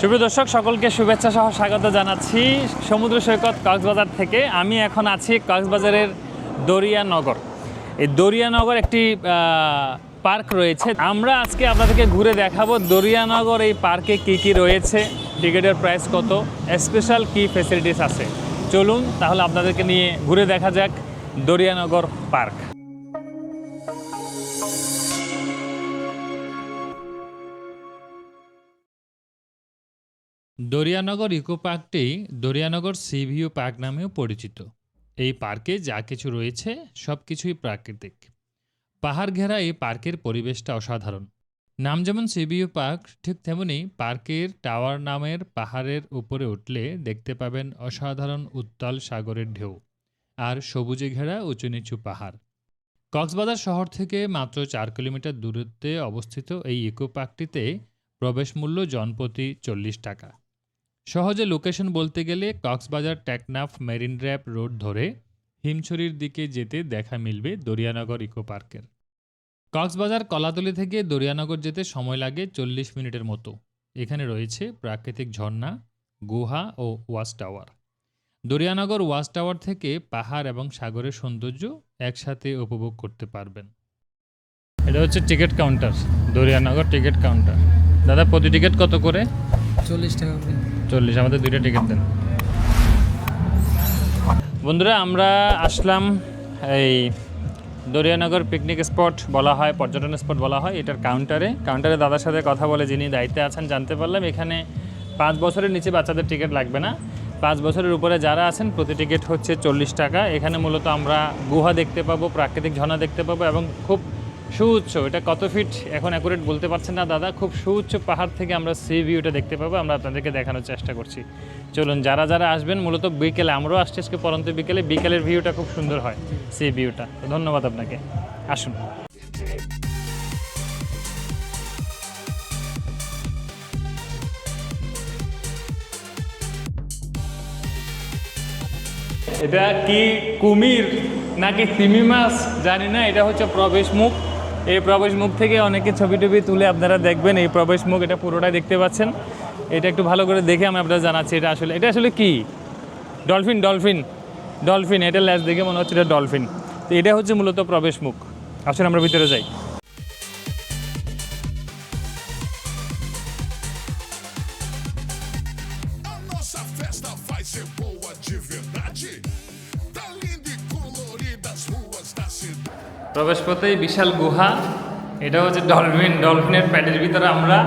সুপ্রিয় দর্শক, সকলকে শুভেচ্ছা সহ স্বাগত জানাচ্ছি সমুদ্র সৈকত কক্সবাজার থেকে। আমি এখন আছি কক্সবাজারের দরিয়ানগর। এই দরিয়ানগর একটি পার্ক রয়েছে। আমরা আজকে আপনাদেরকে ঘুরে দেখাবো দরিয়ানগর এই পার্কে কি কি রয়েছে, টিকিটের প্রাইস কত স্পেশাল কি ফেসিলিটিস আছে। চলুন তাহলে আপনাদেরকে নিয়ে ঘুরে দেখা যাক দরিয়ানগর পার্ক। দরিয়ানগর ইকো পার্কটি দরিয়ানগর সি ভিউ পার্ক নামেও পরিচিত। এই পার্কে যা কিছু রয়েছে, সব কিছুই প্রাকৃতিক। পাহাড় ঘেরা এই পার্কের পরিবেশটা অসাধারণ। নাম যেমন সিবিইউ পার্ক, ঠিক তেমনি পার্কের টাওয়ার নামের পাহাড়ের উপরে উঠলে দেখতে পাবেন অসাধারণ উত্তাল সাগরের ঢেউ আর সবুজে ঘেরা উঁচু নিচু পাহাড়। কক্সবাজার শহর থেকে মাত্র চার কিলোমিটার দূরত্বে অবস্থিত এই ইকো পার্কটিতে প্রবেশ মূল্য জনপ্রতি চল্লিশ টাকা। সহজে লোকেশন বলতে গেলে Cox's Bazar, Teknaf, marine drive road ধরে হিমছড়ির দিকে যেতে দেখা মিলবে দরিয়ানগর ইকো পার্কের। কক্সবাজার কলাতলি থেকে দরিয়ানগর যেতে সময় লাগে চল্লিশ মিনিটের মতো। এখানে রয়েছে প্রাকৃতিক ঝর্ণা, গুহা ও watch tower. Dariyanagar watch tower থেকে পাহাড় এবং সাগরের সৌন্দর্য একসাথে উপভোগ করতে পারবেন। এটা হচ্ছে ticket counter, Dariyanagar ticket counter. দাদা, প্রতি টিকিট কত করে? চল্লিশ টাকা চল্লিশ, আমাদের দুইটা টিকিট দেন। বন্ধুরা, আমরা আসলাম এই দরিয়ানগর পিকনিক স্পট বলা হয়, পর্যটন স্পট বলা হয়, এটার কাউন্টারে কাউন্টারে দাদার সাথে কথা বলে যিনি দায়িত্বে আছেন জানতে পারলাম, এখানে পাঁচ বছরের নিচে বাচ্চাদের টিকিট লাগবে না। পাঁচ বছরের উপরে যারা আছেন, প্রতি টিকিট হচ্ছে চল্লিশ টাকা। এখানে মূলত আমরা গুহা দেখতে পাবো, প্রাকৃতিক ঝর্ণা দেখতে পাবো এবং খুব সুউচ্চ, এটা কত ফিট এখন অ্যাকুরেট বলতে পারছেন না দাদা। খুব সুউচ্চ পাহাড় থেকে আমরা সি ভিউটা দেখতে পাবো। আমরা আপনাদেরকে দেখানোর চেষ্টা করছি। চলুন, যারা যারা আসবেন, মূলত বিকেলে, আমরাও আসছি আজকে পরন্ত বিকেলে, বিকেলের ভিউটা খুব সুন্দর হয় সি ভিউটা ধন্যবাদ আপনাকে। আসুন। এটা কি কুমির নাকি তিমি মাছ? জানি না, এটা হচ্ছে প্রবেশ মুখ এই প্রবেশ মুখ থেকে অনেকে ছবি টবি তুলে আপনারা দেখবেন। এই প্রবেশ মুখ এটা পুরোটাই দেখতে পাচ্ছেন। এটা একটু ভালো করে দেখে আমি আপনারা জানাচ্ছি, এটা আসলে এটা আসলে কি? ডলফিন ডলফিন ডলফিন, এটা ল্যাস দেখে মনে হচ্ছে এটা ডলফিন। তো এটা হচ্ছে মূলত প্রবেশ মুখ। আসলে আমরা ভিতরে যাই. প্রবেশ পথেই বিশাল গুহা। এটা হচ্ছে ডলফিন। ডলফিনের প্যাডের ভিতরে আমরা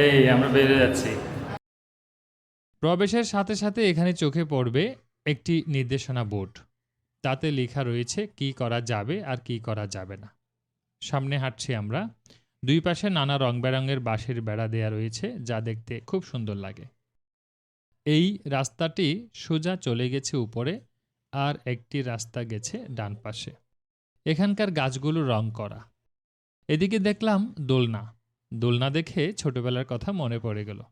এই আমরা বেরিয়ে যাচ্ছি। প্রবেশের সাথে সাথে এখানে চোখে পড়বে একটি নির্দেশনা বোর্ড। তাতে লেখা রয়েছে কি করা যাবে আর কি করা যাবে না। সামনে হাঁটছি আমরা। দুই পাশে নানা রং বেরঙের বাঁশের বেড়া দেয়া রয়েছে, যা দেখতে খুব সুন্দর লাগে। এই রাস্তাটি সোজা চলে গেছে উপরে, আর একটি রাস্তা গেছে ডান পাশে। এখানকার গাছগুলো রং করা। এদিকে দেখলাম দোলনা। দোলনা দেখে ছোটবেলার কথা মনে পড়ে গেল।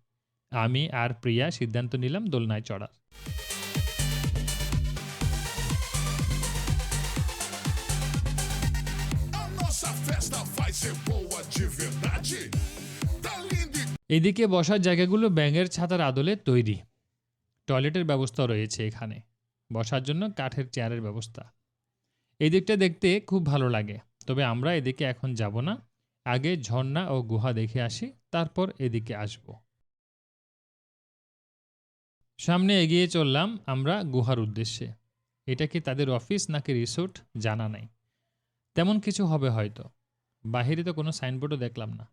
আমি আর প্রিয়া সিদ্ধান্ত নিলাম দোলনায় চড়ার। এদিকে বসার জায়গাগুলো ব্যাঙের ছাতার আদলে তৈরি। টয়লেটের ব্যবস্থা রয়েছে এখানে। বসার জন্য কাঠের চেয়ারের ব্যবস্থা। এই দিকটা দেখতে খুব ভালো লাগে। তবে আমরা এদিকে এখন যাব না। আগে ঝর্ণা ও গুহা দেখে আসি, তারপর এদিকে আসব। সামনে এগিয়ে চললাম আমরা গুহার উদ্দেশ্যে। এটা কি তাদের অফিস নাকি রিসোর্ট? জানা নাই। তেমন কিছু হবে হয়তো। বাহিরে তো কোনো সাইনবোর্ডও দেখলাম না।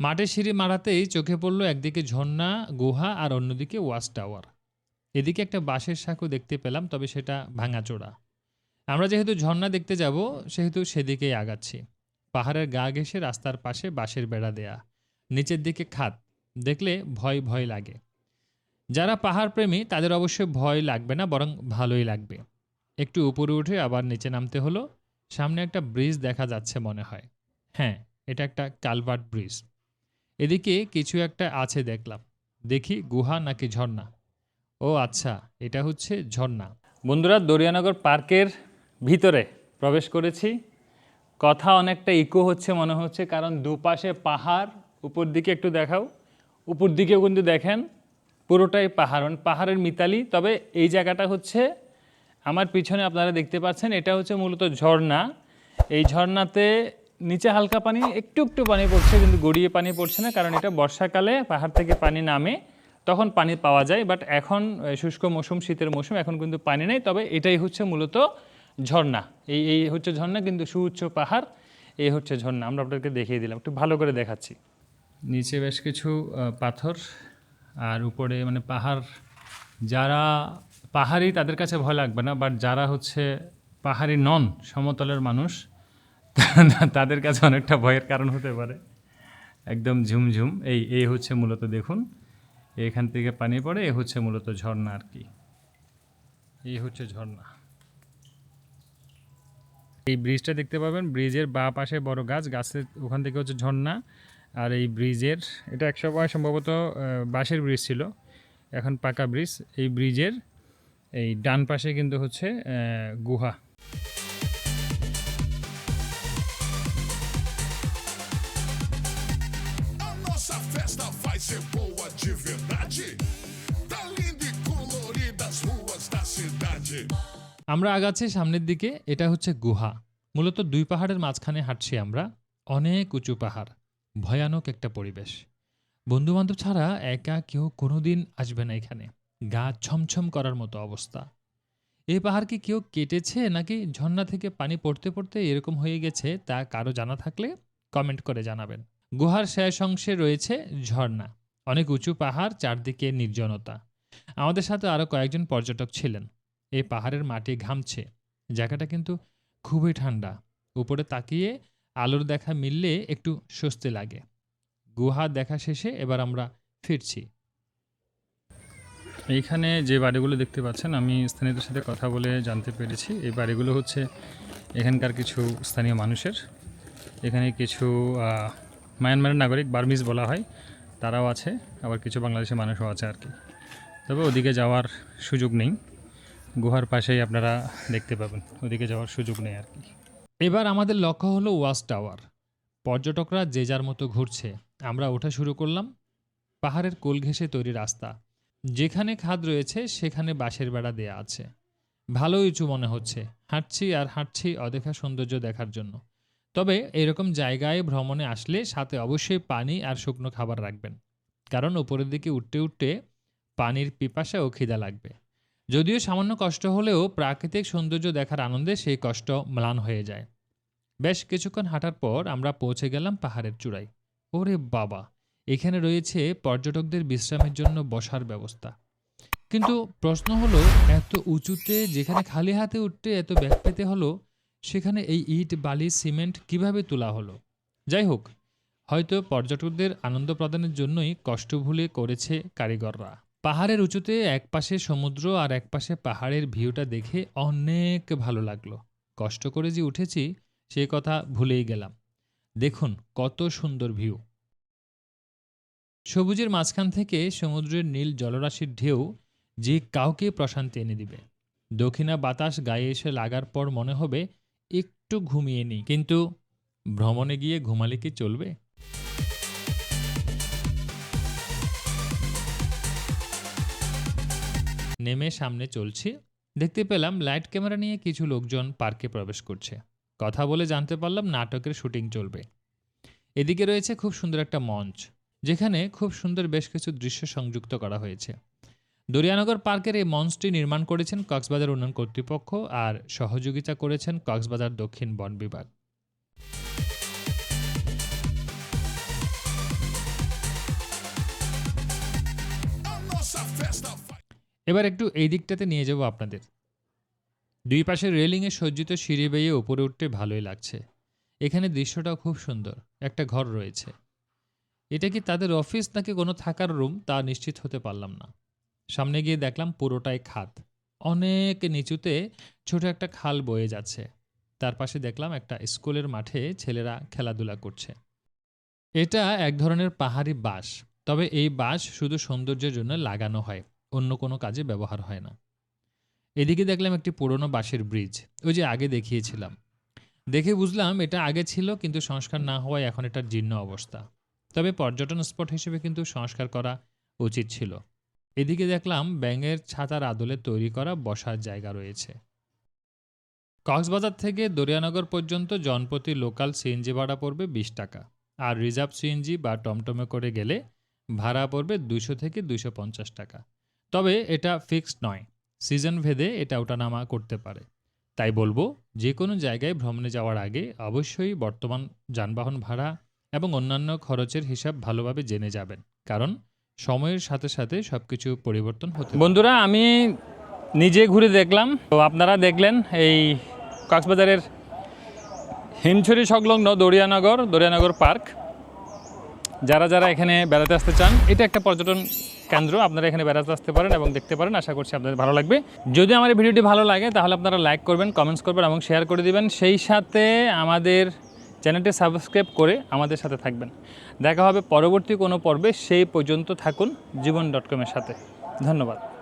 মাঠে সিঁড়ি মারাতেই চোখে পড়ল একদিকে ঝর্ণা, গুহা আর অন্যদিকে ওয়াচ টাওয়ার। এদিকে একটা বাঁশের সাঁকো দেখতে পেলাম, তবে সেটা ভাঙাচোরা। আমরা যেহেতু ঝর্ণা দেখতে যাব, সেহেতু সেদিকেই আগাচ্ছি। পাহাড়ের গা ঘেঁষে রাস্তার পাশে বাঁশের বেড়া দেয়া। নিচের দিকে খাত। দেখলে ভয় ভয় লাগে। যারা পাহাড় প্রেমী তাদের অবশ্যই ভয় লাগবে না, বরং ভালোই লাগবে। একটু উপরে উঠে আবার নিচে নামতে হলো। সামনে একটা ব্রিজ দেখা যাচ্ছে মনে হয়। হ্যাঁ এটা একটা কালভার্ট ব্রিজ। এদিকে কিছু একটা আছে দেখলাম। দেখি গুহা নাকি ঝর্ণা? ও আচ্ছা এটা হচ্ছে ঝর্ণা। বন্ধুরা, দরিয়ানগর পার্কের ভিতরে প্রবেশ করেছি। কথা অনেকটা ইকো হচ্ছে মনে হচ্ছে, কারণ দুপাশে পাহাড় উপর দিকে একটু দেখাও। উপর দিকেও কিন্তু দেখেন, পুরোটাই পাহাড়। মানে পাহাড়ের মিতালি, তবে এই জায়গাটা হচ্ছে, আমার পিছনে আপনারা দেখতে পাচ্ছেন, এটা হচ্ছে মূলত ঝর্ণা। এই ঝর্ণাতে নিচে হালকা পানি, একটু একটু পানি পড়ছে, কিন্তু গড়িয়ে পানি পড়ছে না, কারণ এটা বর্ষাকালে পাহাড় থেকে পানি নামে, তখন পানি পাওয়া যায়। বাট এখন শুষ্ক মৌসুম, শীতের মৌসুম, এখন কিন্তু পানি নেই। তবে এটাই হচ্ছে মূলত ঝর্ণা। এই এই হচ্ছে ঝর্ণা, কিন্তু সুউচ্চ পাহাড়, এই হচ্ছে ঝর্ণা। আমরা আপনাদেরকে দেখিয়ে দিলাম, একটু ভালো করে দেখাচ্ছি। নিচে বেশ কিছু পাথর, আর উপরে মানে পাহাড়, যারা পাহাড়ি তাদের কাছে ভয় লাগবে না বাট যারা হচ্ছে পাহাড়ি নন, সমতলের মানুষ, তাদের কাছে অনেকটা ভয়ের কারণ হতে পারে। একদম ঝুমঝুম, এই এই হচ্ছে মূলত দেখুন, এখান থেকে পানি পড়ে, এ হচ্ছে মূলত ঝর্ণা আর কি। এই হচ্ছে ঝর্ণা। এই ব্রিজটা দেখতে পাবেন, ব্রিজের বা পাশে বড় গাছ, গাছের ওখান থেকে হচ্ছে ঝর্ণা, আর এই ব্রিজের, এটা এক সময় সম্ভবত বাঁশের ব্রিজ ছিল, এখন পাকা ব্রিজ, এই ব্রিজের এই ডান পাশে কিন্তু হচ্ছে গুহা festa vai ser boa de verdade. আমরা আগাচ্ছি সামনের দিকে, এটা হচ্ছে গুহা। মূলত দুই পাহাড়ের মাঝখানে হাঁটছি আমরা। অনেক উঁচু পাহাড়। ভয়ানক একটা পরিবেশ। বন্ধুবান্ধব ছাড়া একা কেউ কোনোদিন আসবে না এখানে। গা ছমছম করার মতো অবস্থা। এই পাহাড় কি কেউ কেটেছে নাকি ঝর্ণা থেকে পানি পড়তে পড়তে এরকম হয়ে গেছে তা কারও জানা থাকলে কমেন্ট করে জানাবেন। গুহার শেষ অংশে রয়েছে ঝর্ণা। অনেক উঁচু পাহাড়, চারদিকে নির্জনতা। আমাদের সাথে আরও কয়েকজন পর্যটক ছিলেন। এই পাহাড়ের মাটি ঘামছে। জায়গাটা কিন্তু খুবই ঠান্ডা। উপরে তাকিয়ে আলোর দেখা মিললে একটু স্বস্তি লাগে। গুহা দেখা শেষে এবার আমরা ফিরছি। এইখানে যে বাড়িগুলো দেখতে পাচ্ছেন, আমি স্থানীয়দের সাথে কথা বলে জানতে পেরেছি। এই বাড়িগুলো হচ্ছে এখানকার কিছু স্থানীয় মানুষের। এখানে কিছু মায়ানমারের নাগরিক, বার্মিজ বলা হয়। তারাও আছে, আবার কিছু বাংলাদেশের মানুষও আছে আর কি। তবে ওদিকে যাওয়ার সুযোগ নেই। গুহার পাশেই আপনারা দেখতে পাবেন। ওদিকে যাওয়ার সুযোগ নেই আর কি। এবার আমাদের লক্ষ্য হলো ওয়াচ টাওয়ার। পর্যটকরা যে যার মতো ঘুরছে। আমরা ওঠা শুরু করলাম। পাহাড়ের কোল ঘেঁষে তৈরি রাস্তা। যেখানে খাদ রয়েছে, সেখানে বাঁশের বেড়া দেয়া আছে। ভালো উঁচু মনে হচ্ছে। হাঁটছি আর হাঁটছি অদেখা সৌন্দর্য দেখার জন্য। তবে এরকম জায়গায় ভ্রমণে আসলে সাথে অবশ্যই পানি আর শুকনো খাবার রাখবেন। কারণ উপরের দিকে উঠতে উঠতে পানির পিপাসা ও খিদা লাগবে। যদিও সামান্য কষ্ট হলেও প্রাকৃতিক সৌন্দর্য দেখার আনন্দে সেই কষ্ট ম্লান হয়ে যায়। বেশ কিছুক্ষণ হাঁটার পর আমরা পৌঁছে গেলাম পাহাড়ের চূড়ায়। ওরে বাবা, এখানে রয়েছে পর্যটকদের বিশ্রামের জন্য বসার ব্যবস্থা। কিন্তু প্রশ্ন হলো, এত উঁচুতে যেখানে খালি হাতে উঠতে এত ব্যাগ পেতে হলো, সেখানে এই ইট, বালি, সিমেন্ট কীভাবে তোলা হলো? যাই হোক, হয়তো পর্যটকদের আনন্দ প্রদানের জন্যই কষ্ট ভুলে করেছে কারিগররা। পাহাড়ের উঁচুতে এক পাশে সমুদ্র আর এক পাশে পাহাড়ের ভিউটা দেখে অনেক ভালো লাগল। কষ্ট করে যে উঠেছি, সে কথা ভুলেই গেলাম। দেখুন কত সুন্দর ভিউ। সবুজের মাঝখান থেকে সমুদ্রের নীল জলরাশির ঢেউ যে কাউকে প্রশান্তি এনে দিবে। দক্ষিণা বাতাস গায়ে এসে লাগার পর মনে হবে, একটু ঘুমিয়ে নিই। কিন্তু ভ্রমণে গিয়ে ঘুমালে কি চলবে? নেমে সামনে চলছি। দেখতে পেলাম লাইট ক্যামেরা নিয়ে কিছু লোকজন পার্কে প্রবেশ করছে। কথা বলে জানতে পারলাম নাটকের শুটিং চলবে। এদিকে রয়েছে খুব সুন্দর একটা মঞ্চ, যেখানে খুব সুন্দর বেশ কিছু দৃশ্য সংযুক্ত করা হয়েছে। দরিয়ানগর পার্কের এই মঞ্চটি নির্মাণ করেছেন কক্সবাজার উন্নয়ন কর্তৃপক্ষ আর সহযোগিতা করেছেন কক্সবাজার দক্ষিণ বন বিভাগ। এবার একটু এই দিকটাতে নিয়ে যাব আপনাদের। দুই পাশে রেলিংয়ে সজ্জিত সিঁড়ি বেয়ে উপরে উঠতে ভালোই লাগছে। এখানে দৃশ্যটাও খুব সুন্দর, একটা ঘর রয়েছে। এটা কি তাদের অফিস নাকি কোনো থাকার রুম তা নিশ্চিত হতে পারলাম না। সামনে গিয়ে দেখলাম পুরোটাই খাদ অনেক নিচুতে ছোট একটা খাল বয়ে যাচ্ছে। তার পাশে দেখলাম একটা স্কুলের মাঠে ছেলেরা খেলাধুলা করছে। এটা এক ধরনের পাহাড়ি বাঁশ, তবে এই বাঁশ শুধু সৌন্দর্যের জন্য লাগানো হয়। অন্য কোনো কাজে ব্যবহার হয় না। এদিকে দেখলাম একটি পুরনো বাঁশের ব্রিজ, ওই যে আগে দেখিয়েছিলাম। দেখে বুঝলাম এটা আগে ছিল কিন্তু সংস্কার না হওয়ায় এখন এটার জীর্ণ অবস্থা। তবে পর্যটন স্পট হিসেবে কিন্তু সংস্কার করা উচিত ছিল। এদিকে দেখলাম ব্যাঙের ছাতার আদলে তৈরি করা বসার জায়গা রয়েছে। কক্সবাজার থেকে দরিয়ানগর পর্যন্ত জনপ্রতি লোকাল সিএনজি ভাড়া পড়বে বিশ টাকা, আর রিজার্ভ সিএনজি বা টমটমে করে গেলে ভাড়া পড়বে দুশো থেকে দুশো টাকা। তবে এটা ফিক্সড নয়। সিজন ভেদে এটা ওঠানামা করতে পারে। তাই বলব যে কোনো জায়গায় ভ্রমণে যাওয়ার আগে অবশ্যই বর্তমান যানবাহন ভাড়া এবং অন্যান্য খরচের হিসাব ভালোভাবে জেনে যাবেন। কারণ সময়ের সাথে সাথে সব কিছু পরিবর্তন হতে বন্ধুরা, আমি নিজে ঘুরে দেখলাম। তো আপনারা দেখলেন এই কক্সবাজারের হিমছড়ি সংলগ্ন দরিয়ানগর দরিয়ানগর পার্ক। যারা যারা এখানে বেড়াতে আসতে চান, এটা একটা পর্যটন কেন্দ্র, আপনারা এখানে বেড়াতে আসতে পারেন এবং দেখতে পারেন, আশা করছি আপনাদের ভালো লাগবে। যদি আমার এই ভিডিওটি ভালো লাগে, তাহলে আপনারা লাইক করবেন কমেন্টস করবেন এবং শেয়ার করে দিবেন। সেই সাথে আমাদের চ্যানেলটি সাবস্ক্রাইব করে আমাদের সাথে থাকবেন। দেখা হবে পরবর্তী কোনো পর্বে, সেই পর্যন্ত থাকুন জীবন ডট কমের সাথে। ধন্যবাদ।